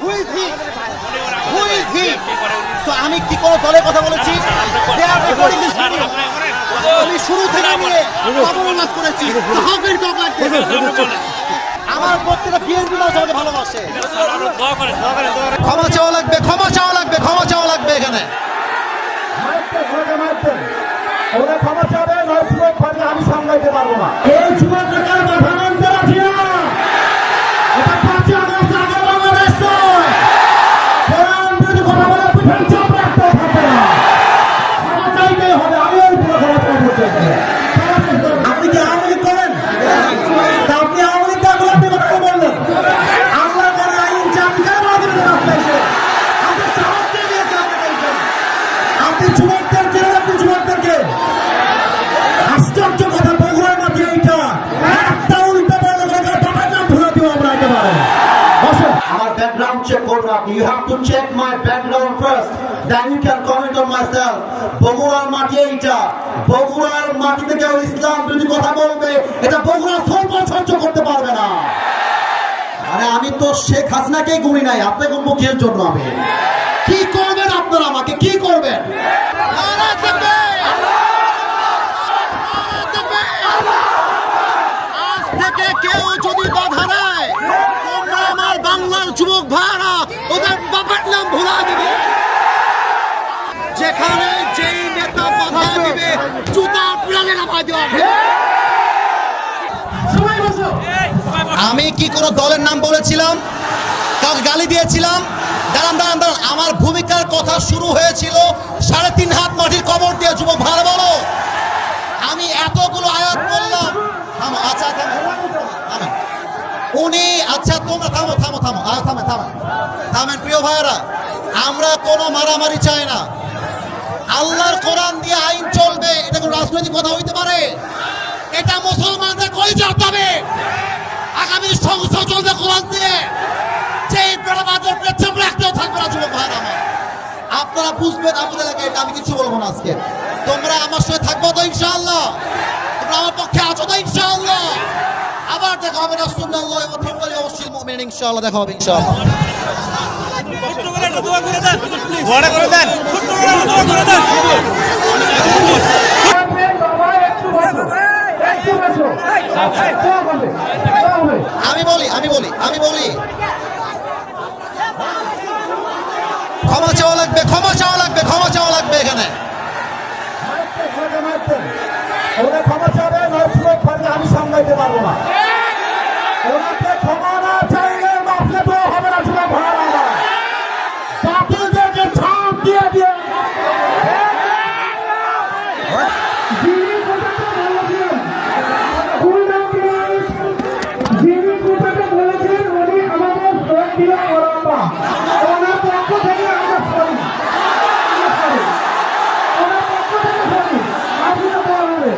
Who is he? Who is he? So আমি কি কোনো দলের কথা বলেছি They are recording this video. আমি শুরু থেকে নিয়ে খবর করেছি? আমার প্রত্যেকটা বিএনপি মানুষ আমাকে ভালোবাসে ক্ষমা চাওয়া লাগবে ক্ষমা চাওয়া লাগবে ক্ষমা চাওয়া লাগবে এখানে ওরা ক্ষমা চাবে নয় আমি সামলাইতে পারব না to check my background first then you can comment on my self বগুড়ার মাটি এইটা। বগুড়ার মাটিতে কেউ ইসলাম যদি কথা বলবে, এটা বগুড়া সরকার সহ্য করতে পারবে না। আরে আমি তো শেখ হাসিনাকেই গুনি নাই আপনাকে মুখের জন্য আমি? কি করবেন আপনারা আমাকে? কি করবেন নারা তাকবীর! নারা তাকবীর! আজ থেকে কেউ যদি বাধা দেয় তোমরা আমার বাংলার যুবক ভাইরা ওদের বাবার নাম ভুলা দিবে যেখানে যেই নেতা বাধা দিবে জুতা পিড়ালে নামাই দেওয়া হবে আমি কি কোনো দলের নাম বলেছিলাম? কাউকে গালি দিয়েছিলাম? দাঁড়ান দাঁড়ান দাঁড়ান। আমার ভূমিকার কথা শুরু হয়েছিল সাড়ে তিন হাত মাটির কবর দিয়ে। যুবক ভালো বলো। আমি এতগুলো আয়াত বললাম। থামো আচ্ছা। উনি আচ্ছা তোমরা থামো থামো থামো। আর থামে থামে। থামেন, প্রিয় ভাইয়েরা। আমরা কোনো মারামারি চাই না। আল্লাহর কোরআন দিয়ে আইন চলবে। কোনো রাজনৈতিক কথা হইতে পারে? এটা মুসলমানদের কই যাবে আগামী সংসদ চলবে কোরআন দিয়ে। যেই বেড়াবাদের পেছন রাখতেও থাকবে না, যুবক ভাইয়েরা আমার। আপনারা বুঝবেন আপনাদের এটা আমি কিছু বলব না আজকে। তোমরা আমার সঙ্গে থাকব তো ইনশাআল্লাহ। তোমরা আমার পক্ষে আছো তো ইনশাআল্লাহ। আবার দেখা হবে রাসূলুল্লাহ ওয়া তাআলা অবশ্যই মুমিন ইনশাআল্লাহ দেখা হবে, ইনশাআল্লাহ। ঘরে করে দেন। আমি বলি আমি বলি আমি বলি। ক্ষমা চাওয়া লাগবে, ক্ষমা চাওয়া লাগবে, ক্ষমা চাওয়া লাগবে এখানে। আমি সামলাইতে পারব না ওনাকে ক্ষমা না চাইলে মাফলে তো হবে না যুবক ভাড়া বাতিলদেরকে ছাপ দিয়ে দিয়ে যিনি কথাটা বলেছেন, যিনি কথাটা বলেছেন, উনি আমাদের শ্রদ্ধেয় ওরাপা। ওনার পক্ষ থেকে আমরা sorry। আমরা sorry। ওনার পক্ষ থেকে sorry। আপনিও বলা হবে।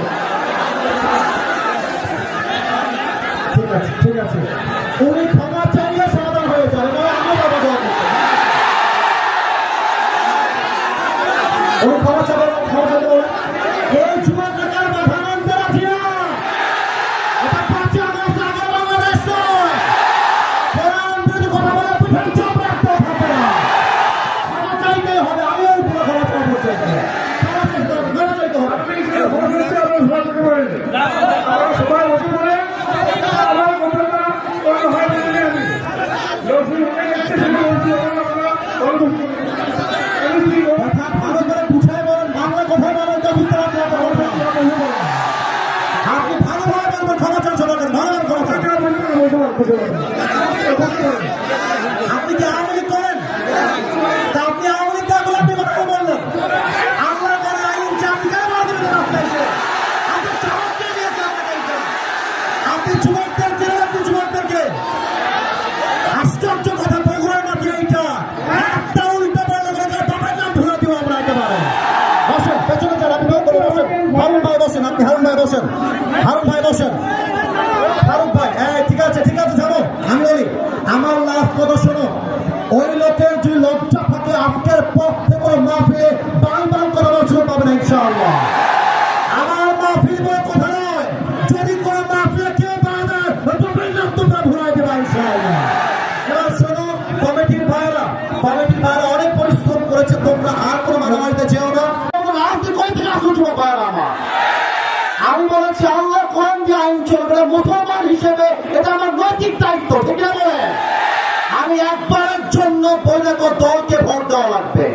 ঠিক আছে ঠিক আছে উনি ক্ষমা চাইলে সমাধান হয়ে যাবে নয় আমি বাবা দোয়া করতে উনি ক্ষমা চাবে ক্ষমা চাইতে বলেন এই যুবক নেতার মাথা নামতে রাখি না এটা পাঁচই আগস্ট আগে বাংলাদেশ নয় কোরআন বিরোধী কথা বলে পিঠের চাপ রাখতে থাকে না ক্ষমা চাইতেই হবে আমি ওই পুরো ক্ষমা চাইতে চাই ক্ষমা চাইতে হবে ক্ষমা চাইতে হবে আমরা সবাই বসে পড়ে আমার কথাটা অন্য হয় না জানি আমি লক্ষ্মী হয়ে গেছে সেটা বলছি কথা ভালো করে বুঝাই বলেন বাংলা কথাই বলেন তো বুঝতে পারছি না আপনি ভালোভাবে বলবেন ক্ষমা চান সবাইকে ভালোভাবে ক্ষমা চান আপনি কি আওয়ামী লীগ করেন তা আপনি আওয়ামী লীগ দেখুন আপনি কথা বললেন আল্লাহ করে আইন চাকরি কেন আমাদের রাস্তায় এসে আপনি সাহস দিয়ে দিয়েছে আপনাদেরকে আপনি যুবকদের চেনেন আপনি যুবকদেরকে আশ্চর্য কথা বগুড়ার মাঝে এইটা একটা উল্টো বললে কথা বাবার নাম ভুলে দিব আমরা একেবারে বসেন পেছনে যান আপনি বসেন বসেন হারুন ভাই বসেন আপনি হারুন ভাই বসেন হারুন ভাই বসেন হারুন ভাই হ্যাঁ ঠিক আছে ঠিক আছে জানো আমি বলি আমার লাভ কথা শোনো ওই লোকের যে লজ্জা জন্য তোর দলকে ভোট দেওয়া লাগবে।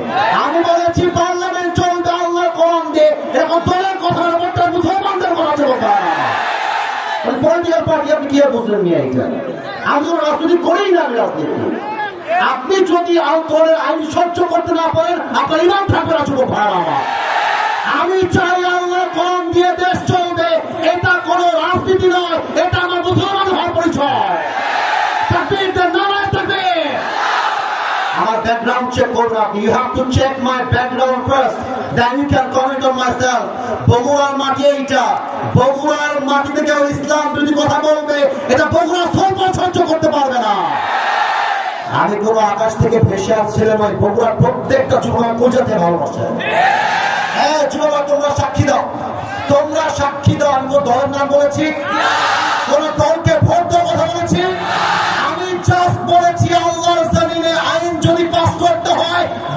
আমি বলেছি, পার্লামেন্ট চলবে আল্লাহ কোরআন দিয়ে। এরকম দলের কথা ব্যাপারটা মুসলমানদের কথা চলবে পলিটিক্যাল পার্টি আপনি কি বুঝলেন নিয়ে আমি কোনো রাজনীতি করেই না রাজনীতি। আপনি যদি আইন সহ্য করতে না পারেন, আপনার ইমান থাকবে না যুবক ভাড়া আমার। You have to check my background first then you can comment on my self বগুড়ার মাটি এইটা। বগুড়ার মাটিতে কেউ ইসলাম যদি কথা বলবে, এটা বগুড়া সর্ব সহ্য করতে পারবে না। আমি কোনো আকাশ থেকে ভেসে আসছিলাম, ওই বগুড়ার প্রত্যেকটা যুবক পূজাতে ভালোবাসে। হ্যাঁ যুবক, তোমরা সাক্ষী দাও। তোমরা সাক্ষী দাও, আমি কোনো দলের বলেছি। কোন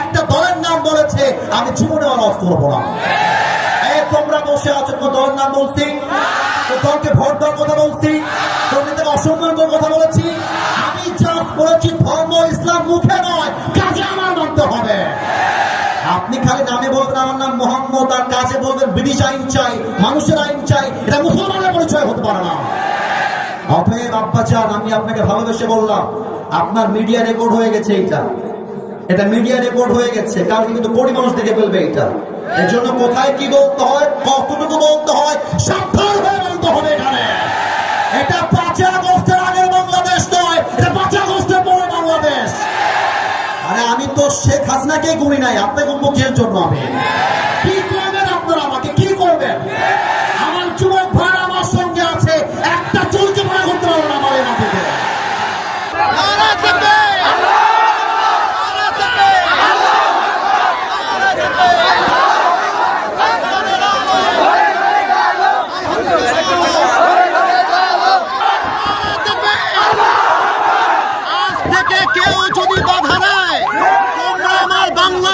একটা দলের নাম বলেছে, আমি জীবনে ওয়াজ করব না। তোমরা বসে আছো কোনো দলের নাম বলছি। দলকে ভোট দেওয়ার কথা বলছি। তোমাদের অসম্মান করার কথা বলেছি। আমি জাস্ট বলেছি, ধর্ম ইসলাম মুখে নয়, কাজে আমার মানতে হবে। আপনি খালি নামে বলবেন, আমার নাম মোহাম্মদ, আর কাজে বলবেন, ব্রিটিশ আইন চাই, মানুষের আইন চাই, এটা মুসলমানের পরিচয় হতে পারে না। অতএব আব্বা চান আমি আপনাকে ভালোবেসে বললাম, আপনার মিডিয়া রেকর্ড হয়ে গেছে এইটা। এটা মিডিয়া রেকর্ড হয়ে গেছে। কারণ কিন্তু কোটি মানুষ দেখে ফেলবে এটা। এর জন্য কোথায় কি বলতে হয়, কতটুকু বলতে হয় সাক্ষর হয়ে বলতে হবে এখানে। এটা আগস্টের বাংলাদেশ নয়, এটা আগস্টের পরে বাংলাদেশ। আরে আমি তো শেখ হাসিনাকে গুনি নাই, আপনাকে মুখের জন্য আমি কি করবেন আপনারা আমাকে কি করবেন আমার যুবক ভাই আমার সঙ্গে আছে একটা চুলকে ভাড়া করতে পারব না আমার এই মাটিতে আজ থেকে কেউ যদি বাধা দেয় তোমরা আমার বাংলার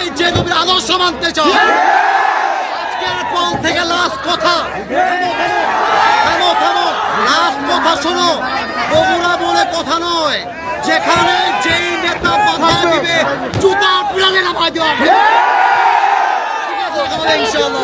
যে তুমি আদর্শ মানতে চাও? আজকের পল থেকে লাস্ট কথা। থামো থামো লাস্ট কথা শোনো। বগুড়া বলে কথা নয়। যেখানে যেই নেতা বাধা দিবে জুতা প্রাণে নামাই দেওয়া ঠিক আছে ইনশাআল্লাহ।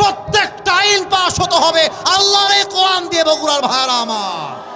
প্রত্যেকটা আইন পাশ হতে হবে। আল্লাহরে কোরআন দিয়ে বগুড়ার ভাইরা আমার।